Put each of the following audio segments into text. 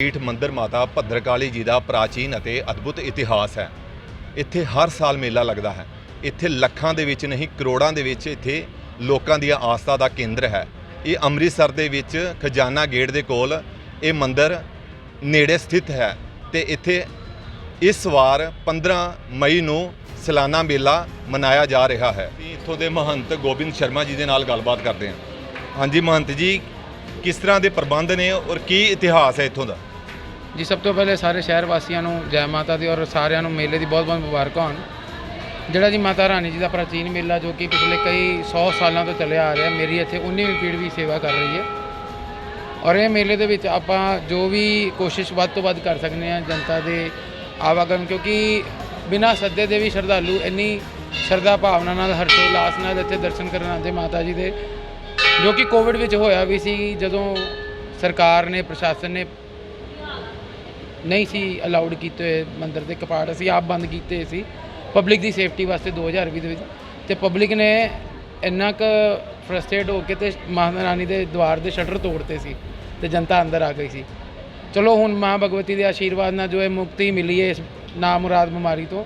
ਪੀਠ ਮੰਦਰ ਮਾਤਾ ਭੱਦਰਕਾਲੀ ਜੀ ਦਾ ਪ੍ਰਾਚੀਨ ਅਤੇ ਅਦਭੁਤ ਇਤਿਹਾਸ ਹੈ। ਇੱਥੇ ਹਰ ਸਾਲ ਮੇਲਾ ਲੱਗਦਾ ਹੈ। ਇੱਥੇ ਲੱਖਾਂ ਦੇ ਵਿੱਚ ਨਹੀਂ, ਕਰੋੜਾਂ ਦੇ ਵਿੱਚ ਇੱਥੇ ਲੋਕਾਂ ਦੀਆਂ ਆਸਥਾ ਦਾ ਕੇਂਦਰ ਹੈ। ਇਹ ਅੰਮ੍ਰਿਤਸਰ ਦੇ ਵਿੱਚ ਖਜ਼ਾਨਾ ਗੇਟ ਦੇ ਕੋਲ ਇਹ ਮੰਦਰ ਨੇੜੇ ਸਥਿਤ ਹੈ ਤੇ ਇੱਥੇ ਇਸ ਵਾਰ 15 ਮਈ ਨੂੰ ਸਲਾਨਾ ਮੇਲਾ ਮਨਾਇਆ ਜਾ ਰਿਹਾ ਹੈ। ਇੱਥੋਂ ਦੇ ਮਹੰਤ ਗੋਬਿੰਦ ਸ਼ਰਮਾ ਜੀ ਦੇ ਨਾਲ ਗੱਲਬਾਤ ਕਰਦੇ ਹਾਂ। ਹਾਂਜੀ, ਮਹੰਤ ਜੀ, ਕਿਸ ਤਰ੍ਹਾਂ ਦੇ ਪ੍ਰਬੰਧ ਨੇ ਔਰ ਕੀ ਇਤਿਹਾਸ ਹੈ ਇੱਥੋਂ ਦਾ? ਜੀ, ਸਭ ਤੋਂ ਪਹਿਲੇ ਸਾਰੇ ਸ਼ਹਿਰ ਵਾਸੀਆਂ ਨੂੰ ਜੈ ਮਾਤਾ ਦੀ ਔਰ ਸਾਰਿਆਂ ਨੂੰ ਮੇਲੇ ਦੀ ਬਹੁਤ-ਬਹੁਤ ਮੁਬਾਰਕਾਂ ਹੋਣ। ਜਿਹੜਾ ਜੀ ਮਾਤਾ ਰਾਣੀ ਜੀ ਦਾ ਪ੍ਰਾਚੀਨ ਮੇਲਾ ਜੋ ਕਿ ਪਿਛਲੇ ਕਈ 100 ਸਾਲਾਂ ਤੋਂ ਚੱਲਿਆ ਆ ਰਿਹਾ, ਮੇਰੀ ਇੱਥੇ 19ਵੀਂ ਪੀੜ੍ਹੀ ਵੀ ਸੇਵਾ ਕਰ ਰਹੀ ਹੈ। ਔਰ ਇਹ ਮੇਲੇ ਦੇ ਵਿੱਚ ਆਪਾਂ ਜੋ ਵੀ ਕੋਸ਼ਿਸ਼ ਵੱਧ ਤੋਂ ਵੱਧ ਕਰ ਸਕਦੇ ਹਾਂ ਜਨਤਾ ਦੇ ਆਵਾਗਮ ਕਿਉਂਕਿ ਬਿਨਾਂ ਸੱਦੇ ਦੇ ਵੀ ਸ਼ਰਧਾਲੂ ਇੰਨੀ ਸ਼ਰਧਾ ਭਾਵਨਾ ਨਾਲ ਹਰਸ਼ੋਲਾਸ ਨਾਲ ਇੱਥੇ ਦਰਸ਼ਨ ਕਰਨ ਆਉਂਦੇ ਮਾਤਾ ਜੀ ਦੇ। ਜੋ ਕਿ ਕੋਵਿਡ ਵਿੱਚ ਹੋਇਆ ਵੀ ਸੀ, ਜਦੋਂ ਸਰਕਾਰ ਨੇ, ਪ੍ਰਸ਼ਾਸਨ ਨੇ ਨਹੀਂ ਸੀ ਅਲਾਉਡ ਕੀਤੇ ਹੋਏ ਮੰਦਿਰ ਦੇ ਕਪਾਟ ਅਸੀਂ ਆਪ ਬੰਦ ਕੀਤੇ ਸੀ। ਪਬਲਿਕ ਦੀ ਸੇਫਟੀ ਵਾਸਤੇ 2020 ਦੇ ਵਿੱਚ। ਤੇ ਪਬਲਿਕ ਨੇ ਇੰਨਾ ਕੁ ਫਰਸਟ੍ਰੇਟ ਹੋ ਕੇ ਤੇ ਮਹਾਰਾਣੀ ਦੇ ਦਵਾਰ ਦੇ ਸ਼ਟਰ ਤੋੜਤੇ ਸੀ ਤੇ ਜਨਤਾ ਅੰਦਰ ਆ ਗਈ ਸੀ। ਚਲੋ ਹੁਣ ਮਾਂ ਭਗਵਤੀ ਦੇ ਆਸ਼ੀਰਵਾਦ ਨਾਲ ਜੋ ਹੈ ਮੁਕਤੀ ਮਿਲੀ ਹੈ ਇਸ ਨਾਮੁਰਾਦ ਬਿਮਾਰੀ ਤੋਂ,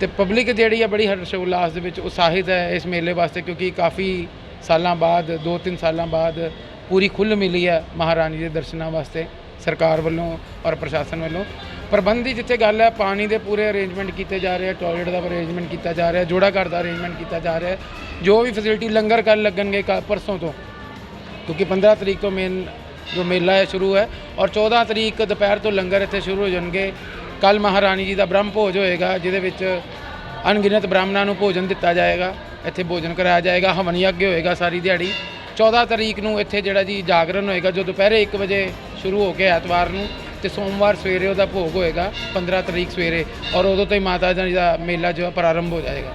ਤੇ ਪਬਲਿਕ ਜਿਹੜੀ ਹੈ ਬੜੀ ਹਰਸ਼ ਉਲਾਸ ਦੇ ਵਿੱਚ ਉਤਸ਼ਾਹਿਤ ਹੈ ਇਸ ਮੇਲੇ ਵਾਸਤੇ ਕਿਉਂਕਿ ਕਾਫੀ ਸਾਲਾਂ ਬਾਅਦ 2-3 ਸਾਲਾਂ ਬਾਅਦ ਪੂਰੀ ਖੁੱਲ੍ਹ ਮਿਲੀ ਹੈ ਮਹਾਰਾਣੀ ਦੇ ਦਰਸ਼ਨਾਂ ਵਾਸਤੇ। ਸਰਕਾਰ ਵੱਲੋਂ ਔਰ ਪ੍ਰਸ਼ਾਸਨ ਵੱਲੋਂ। ਪ੍ਰਬੰਧ ਦੀ ਜਿੱਥੇ ਗੱਲ ਹੈ, ਪਾਣੀ ਦੇ ਪੂਰੇ ਅਰੇਂਜਮੈਂਟ ਕੀਤੇ ਜਾ ਰਹੇ ਆ ਟਾਇਲਟ ਦਾ ਅਰੇਂਜਮੈਂਟ ਕੀਤਾ ਜਾ ਰਿਹਾ, ਜੋੜਾ ਘਰ ਦਾ ਅਰੇਂਜਮੈਂਟ ਕੀਤਾ ਜਾ ਰਿਹਾ। ਜੋ ਵੀ ਫੈਸਿਲਿਟੀ ਲੰਗਰ ਕੱਲ ਲੱਗਣਗੇ ਕੱਲ੍ਹ, ਪਰਸੋਂ ਤੋਂ। ਕਿਉਂਕਿ 15 ਤਰੀਕ ਤੋਂ ਮੇਨ ਜੋ ਮੇਲਾ ਹੈ, ਸ਼ੁਰੂ ਹੈ। ਔਰ 14 ਤਰੀਕ ਦੁਪਹਿਰ ਤੋਂ ਲੰਗਰ ਇੱਥੇ ਸ਼ੁਰੂ ਹੋ ਜਾਣਗੇ। ਕੱਲ ਮਹਾਰਾਣੀ ਜੀ ਦਾ ਬ੍ਰਹਮ ਭੋਜ ਹੋਏਗਾ, ਜਿਹਦੇ ਵਿੱਚ ਅਣਗਿਣਤ ਬ੍ਰਾਹਮਣਾਂ ਨੂੰ ਭੋਜਨ ਦਿੱਤਾ ਜਾਏਗਾ। ਇੱਥੇ ਭੋਜਨ ਕਰਾਇਆ ਜਾਏਗਾ, ਹਵਨ ਯੱਗ ਹੋਏਗਾ ਸਾਰੀ ਦਿਹਾੜੀ। 14 ਤਰੀਕ ਨੂੰ ਇੱਥੇ ਜਿਹੜਾ ਜੀ ਜਾਗਰਣ ਹੋਏਗਾ, ਜੋ ਦੁਪਹਿਰੇ 1 ਵਜੇ ਸ਼ੁਰੂ ਹੋ ਕੇ ਐਤਵਾਰ ਨੂੰ ਤੇ ਸੋਮਵਾਰ ਸਵੇਰੇ ਉਹਦਾ ਭੋਗ ਹੋਏਗਾ 15 ਤਰੀਕ ਸਵੇਰੇ ਔਰ ਉਦੋਂ ਤੋਂ ਹੀ ਮਾਤਾ ਜੀ ਦਾ ਮੇਲਾ ਜੋ ਹੈ ਪ੍ਰਾਰੰਭ ਹੋ ਜਾਏਗਾ।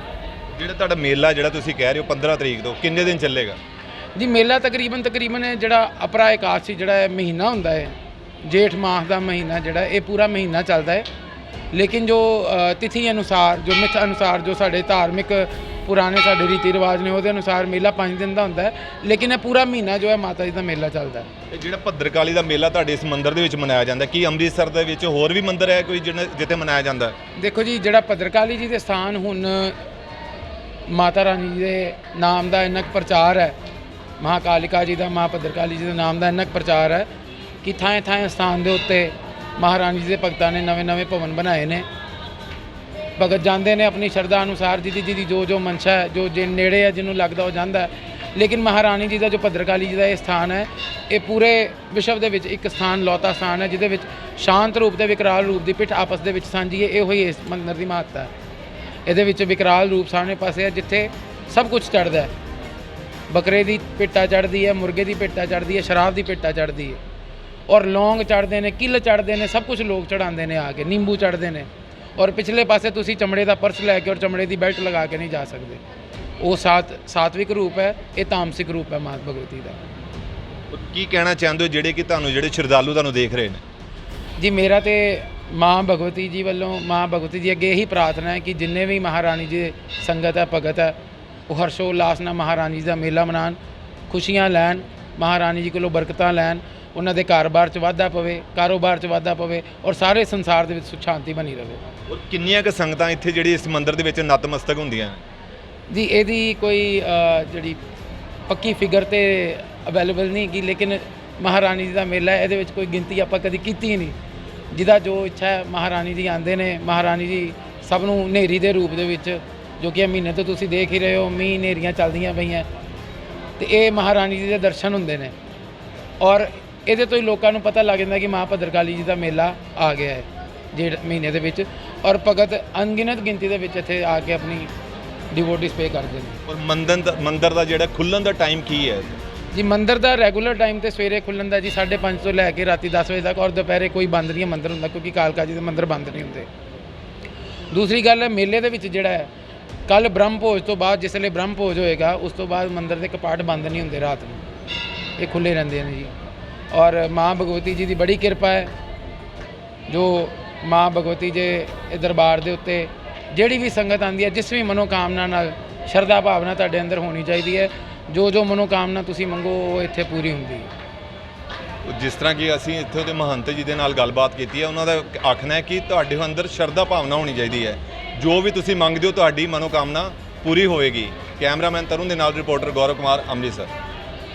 ਜਿਹੜਾ ਤੁਹਾਡਾ ਮੇਲਾ ਜਿਹੜਾ ਤੁਸੀਂ ਕਹਿ ਰਹੇ ਹੋ 15 ਤਰੀਕ ਤੋਂ ਕਿੰਨੇ ਦਿਨ ਚੱਲੇਗਾ? ਜੀ ਮੇਲਾ ਤਕਰੀਬਨ ਤਕਰੀਬਨ ਜਿਹੜਾ ਅਪਰਾ ਇਕਾਦਸ਼ੀ ਜਿਹੜਾ ਮਹੀਨਾ ਹੁੰਦਾ ਹੈ। ਜੇਠ ਮਾਸ ਦਾ ਮਹੀਨਾ ਜਿਹੜਾ ਇਹ ਪੂਰਾ ਮਹੀਨਾ ਚੱਲਦਾ ਹੈ। ਲੇਕਿਨ ਜੋ ਤਿਥੀ ਅਨੁਸਾਰ ਜੋ ਮਿਥ ਅਨੁਸਾਰ ਜੋ ਸਾਡੇ ਧਾਰਮਿਕ ਪੁਰਾਣੇ ਸਾਡੇ ਰੀਤੀ ਰਿਵਾਜ ਨੇ ਉਹਦੇ ਅਨੁਸਾਰ ਮੇਲਾ 5 ਦਿਨ ਦਾ ਹੁੰਦਾ ਹੈ ਲੇਕਿਨ ਇਹ ਪੂਰਾ ਮਹੀਨਾ ਜੋ ਹੈ ਮਾਤਾ ਜੀ ਦਾ ਮੇਲਾ ਚੱਲਦਾ ਹੈ ਇਹ ਜਿਹੜਾ ਭੱਦਰਕਾਲੀ ਦਾ ਮੇਲਾ ਤੁਹਾਡੇ ਇਸ ਮੰਦਿਰ ਦੇ ਵਿੱਚ ਮਨਾਇਆ ਜਾਂਦਾ ਕੀ ਅੰਮ੍ਰਿਤਸਰ ਦੇ ਵਿੱਚ ਹੋਰ ਵੀ ਮੰਦਿਰ ਹੈ ਕੋਈ ਜਿਹਨੇ- ਜਿੱਥੇ ਮਨਾਇਆ ਜਾਂਦਾ? ਦੇਖੋ ਜੀ ਜਿਹੜਾ ਭਦਰਕਾਲੀ ਜੀ ਦੇ ਸਥਾਨ ਹੁਣ ਮਾਤਾ ਰਾਣੀ ਜੀ ਦੇ ਨਾਮ ਦਾ ਇੰਨਾ ਪ੍ਰਚਾਰ ਹੈ ਮਹਾਕਾਲਿਕਾ ਜੀ ਦਾ ਮਾਂ ਭਦਰਕਾਲੀ ਜੀ ਦੇ ਨਾਮ ਦਾ ਇੰਨਾ ਪ੍ਰਚਾਰ ਹੈ ਕਿ ਥਾਂ ਥਾਂ ਸਥਾਨ ਦੇ ਉੱਤੇ ਮਹਾਰਾਣੀ ਜੀ ਦੇ ਭਗਤਾਂ ਨੇ ਨਵੇਂ-ਨਵੇਂ ਭਵਨ ਬਣਾਏ ਨੇ ਭਗਤ ਜਾਂਦੇ ਨੇ ਆਪਣੀ ਸ਼ਰਧਾ ਅਨੁਸਾਰ, ਜਿਹਦੀ ਜਿਹਦੀ ਜੋ ਜੋ ਮਨਸ਼ਾ ਹੈ, ਜੋ ਜੇ ਨੇੜੇ ਹੈ, ਜਿਹਨੂੰ ਲੱਗਦਾ ਉਹ ਜਾਂਦਾ ਲੇਕਿਨ ਮਹਾਰਾਣੀ ਜੀ ਦਾ ਜੋ ਭਦਰਕਾਲੀ ਜੀ ਦਾ ਇਹ ਸਥਾਨ ਹੈ, ਇਹ ਪੂਰੇ ਵਿਸ਼ਵ ਦੇ ਵਿੱਚ ਇੱਕ ਸਥਾਨ, ਲੌਤਾ ਸਥਾਨ ਹੈ, ਜਿਹਦੇ ਵਿੱਚ ਸ਼ਾਂਤ ਰੂਪ ਤੇ ਵਿਕਰਾਲ ਰੂਪ ਦੀ ਪਿੱਠ ਆਪਸ ਦੇ ਵਿੱਚ ਸਾਂਝੀ ਹੈ, ਇਹੋ ਹੀ ਇਸ ਮੰਦਰ ਦੀ ਮਹੱਤਤਾ ਹੈ। ਇਹਦੇ ਵਿੱਚ ਵਿਕਰਾਲ ਰੂਪ ਸਾਹਮਣੇ ਪਾਸੇ ਹੈ, ਜਿੱਥੇ ਸਭ ਕੁਝ ਚੜਦਾ ਹੈ। ਬੱਕਰੇ ਦੀ ਪਿੱਟਾ ਚੜਦੀ ਹੈ, ਮੁਰਗੇ ਦੀ ਪਿੱਟਾ ਚੜਦੀ ਹੈ, ਸ਼ਰਾਬ ਦੀ ਪਿੱਟਾ ਚੜਦੀ ਹੈ। ਔਰ ਲੌਂਗ ਚੜਦੇ ਨੇ, ਕਿੱਲ ਚੜਦੇ ਨੇ, ਸਭ ਕੁਝ ਲੋਕ ਚੜਾਉਂਦੇ ਨੇ ਆ ਕੇ, ਨਿੰਬੂ ਚੜਦੇ ਨੇ। ਔਰ ਪਿਛਲੇ ਪਾਸੇ ਤੁਸੀਂ ਚਮੜੇ ਦਾ ਪਰਸ ਲੈ ਕੇ ਔਰ ਚਮੜੇ ਦੀ ਬੈਲਟ ਲਗਾ ਕੇ ਨਹੀਂ ਜਾ ਸਕਦੇ। ਉਹ ਸਾਤ ਸਾਤਵਿਕ ਰੂਪ ਹੈ ਇਹ ਤਾਮਸਿਕ ਰੂਪ ਹੈ ਮਾਂ ਭਗਵਤੀ ਦਾ। ਕੀ ਕਹਿਣਾ ਚਾਹੁੰਦੇ ਹੋ ਜਿਹੜੇ ਕਿ ਤੁਹਾਨੂੰ ਜਿਹੜੇ ਸ਼ਰਧਾਲੂ ਤੁਹਾਨੂੰ ਦੇਖ ਰਹੇ ਨੇ? ਜੀ ਮੇਰਾ ਤੇ ਮਾਂ ਭਗਵਤੀ ਜੀ ਵੱਲੋਂ ਮਾਂ ਭਗਵਤੀ ਜੀ ਅੱਗੇ ਇਹੀ ਪ੍ਰਾਰਥਨਾ ਹੈ ਕਿ ਜਿੰਨੇ ਵੀ ਮਹਾਰਾਣੀ ਜੀ ਦੇ ਸੰਗਤ ਹੈ ਭਗਤ ਹੈ ਉਹ ਹਰਸ਼ੋ ਉਲਾਸ ਨਾਲ ਮਹਾਰਾਣੀ ਜੀ ਦਾ ਮੇਲਾ ਮਨਾਉਣ ਖੁਸ਼ੀਆਂ ਲੈਣ ਮਹਾਰਾਣੀ ਜੀ ਕੋਲੋਂ ਬਰਕਤਾਂ ਲੈਣ ਉਹਨਾਂ ਦੇ ਘਰ-ਬਾਰ 'ਚ ਵਾਧਾ ਪਵੇ ਕਾਰੋਬਾਰ 'ਚ ਵਾਧਾ ਪਵੇ ਔਰ ਸਾਰੇ ਸੰਸਾਰ ਦੇ ਵਿੱਚ ਸੁਖ ਸ਼ਾਂਤੀ ਬਣੀ ਰਹੇ ਔਰ ਕਿੰਨੀਆਂ ਕੁ ਸੰਗਤਾਂ ਇੱਥੇ ਜਿਹੜੀ ਇਸ ਮੰਦਿਰ ਦੇ ਵਿੱਚ ਨਤਮਸਤਕ ਹੁੰਦੀਆਂ ਨੇ ਜੀ ਇਹਦੀ ਕੋਈ ਜਿਹੜੀ ਪੱਕੀ ਫਿਗਰ ਤੇ ਅਵੇਲੇਬਲ ਨਹੀਂ ਹੈਗੀ ਲੇਕਿਨ ਮਹਾਰਾਣੀ ਜੀ ਦਾ ਮੇਲਾ ਹੈ ਇਹਦੇ ਵਿੱਚ ਕੋਈ ਗਿਣਤੀ ਆਪਾਂ ਕਦੀ ਕੀਤੀ ਨਹੀਂ। ਜਿਹਦਾ ਜੋ ਇੱਛਾ ਹੈ ਮਹਾਰਾਣੀ ਜੀ ਆਂਦੇ ਨੇ ਮਹਾਰਾਣੀ ਜੀ ਸਭ ਨੂੰ ਹਨੇਰੀ ਦੇ ਰੂਪ ਦੇ ਵਿੱਚ ਜੋ ਕਿ ਇਹ ਮਹੀਨੇ ਤੋਂ ਤੁਸੀਂ ਦੇਖ ਹੀ ਰਹੇ ਹੋ ਮੀਂਹ ਹਨੇਰੀਆਂ ਚੱਲਦੀਆਂ ਪਈਆਂ। ਤੇ ਇਹ ਮਹਾਰਾਣੀ ਜੀ ਦੇ ਦਰਸ਼ਨ ਹੁੰਦੇ ਨੇ। ਔਰ ਇਹਦੇ ਤੋਂ ਹੀ ਲੋਕਾਂ ਨੂੰ ਪਤਾ ਲੱਗ ਜਾਂਦਾ ਕਿ ਮਾਂ ਭਦਰਕਾਲੀ ਜੀ ਦਾ ਮੇਲਾ ਆ ਗਿਆ ਹੈ ਜੇਠ ਮਹੀਨੇ ਦੇ ਵਿੱਚ। ਔਰ ਭਗਤ ਅਣਗਿਣਤ ਗਿਣਤੀ ਦੇ ਵਿੱਚ ਇੱਥੇ ਆ ਕੇ ਆਪਣੀ ਡਿਵੋਟਿਸ ਪੇ ਕਰਦੇ ਨੇ। ਔਰ ਮੰਦਿਰ ਮੰਦਿਰ ਦਾ ਜਿਹੜਾ ਖੁੱਲਣ ਦਾ ਟਾਈਮ ਕੀ ਹੈ? ਜੀ ਮੰਦਿਰ ਦਾ ਰੈਗੂਲਰ ਟਾਈਮ ਤੇ ਸਵੇਰੇ ਖੁੱਲਣ ਦਾ ਜੀ 5:30 ਤੋਂ ਲੈ ਕੇ ਰਾਤੀ 10 ਵਜੇ ਤੱਕ। ਔਰ ਦੁਪਹਿਰੇ ਕੋਈ ਬੰਦ ਨਹੀਂ ਮੰਦਿਰ ਹੁੰਦਾ ਕਿਉਂਕਿ ਕਾਲਕਾ ਜੀ ਦੇ ਮੰਦਿਰ ਬੰਦ ਨਹੀਂ ਹੁੰਦੇ। ਦੂਸਰੀ ਗੱਲ ਹੈ ਮੇਲੇ ਦੇ ਵਿੱਚ ਜਿਹੜਾ ਹੈ ਕੱਲ ਬ੍ਰਹਮ ਭੋਜ ਤੋਂ ਬਾਅਦ ਜਿਸ ਵੇਲੇ ਬ੍ਰਹਮ ਭੋਜ ਹੋਏਗਾ ਉਸ ਤੋਂ ਬਾਅਦ ਮੰਦਿਰ ਦੇ ਕਪਾਟ ਬੰਦ ਨਹੀਂ ਹੁੰਦੇ ਰਾਤ ਨੂੰ। ਇਹ ਖੁੱਲੇ ਰਹਿੰਦੇ ਨੇ ਜੀ। ਔਰ ਮਾਂ ਭਗਵਤੀ ਜੀ ਦੀ ਬੜੀ ਕਿਰਪਾ ਹੈ, ਜੋ ਮਾਂ ਭਗਵਤੀ ਜੀ ਇਹ ਦਰਬਾਰ ਦੇ ਉੱਤੇ ਜਿਹੜੀ ਵੀ ਸੰਗਤ ਆਂਦੀ ਹੈ, ਜਿਸ ਵੀ ਮਨੋਕਾਮਨਾ ਨਾਲ ਸ਼ਰਧਾ ਭਾਵਨਾ ਤੁਹਾਡੇ ਅੰਦਰ ਹੋਣੀ ਚਾਹੀਦੀ ਹੈ, ਜੋ ਜੋ ਮਨੋਕਾਮਨਾ ਤੁਸੀਂ ਮੰਗੋ, ਉਹ ਇੱਥੇ ਪੂਰੀ ਹੁੰਦੀ ਹੈ। ਜਿਸ ਤਰ੍ਹਾਂ ਕਿ ਅਸੀਂ ਇੱਥੇ ਦੇ ਮਹੰਤ ਜੀ ਦੇ ਨਾਲ ਗੱਲਬਾਤ ਕੀਤੀ ਹੈ, ਉਹਨਾਂ ਦਾ ਆਖਣਾ ਹੈ ਕਿ ਤੁਹਾਡੇ ਅੰਦਰ ਸ਼ਰਧਾ ਭਾਵਨਾ ਹੋਣੀ ਚਾਹੀਦੀ ਹੈ। ਜੋ ਵੀ ਤੁਸੀਂ ਮੰਗਦੇ ਹੋ, ਤੁਹਾਡੀ ਮਨੋਕਾਮਨਾ ਪੂਰੀ ਹੋਵੇਗੀ। ਕੈਮਰਾਮੈਨ ਤਰੁਣ ਦੇ ਨਾਲ ਰਿਪੋਰਟਰ ਗੌਰਵ ਕੁਮਾਰ, ਅੰਮ੍ਰਿਤਸਰ।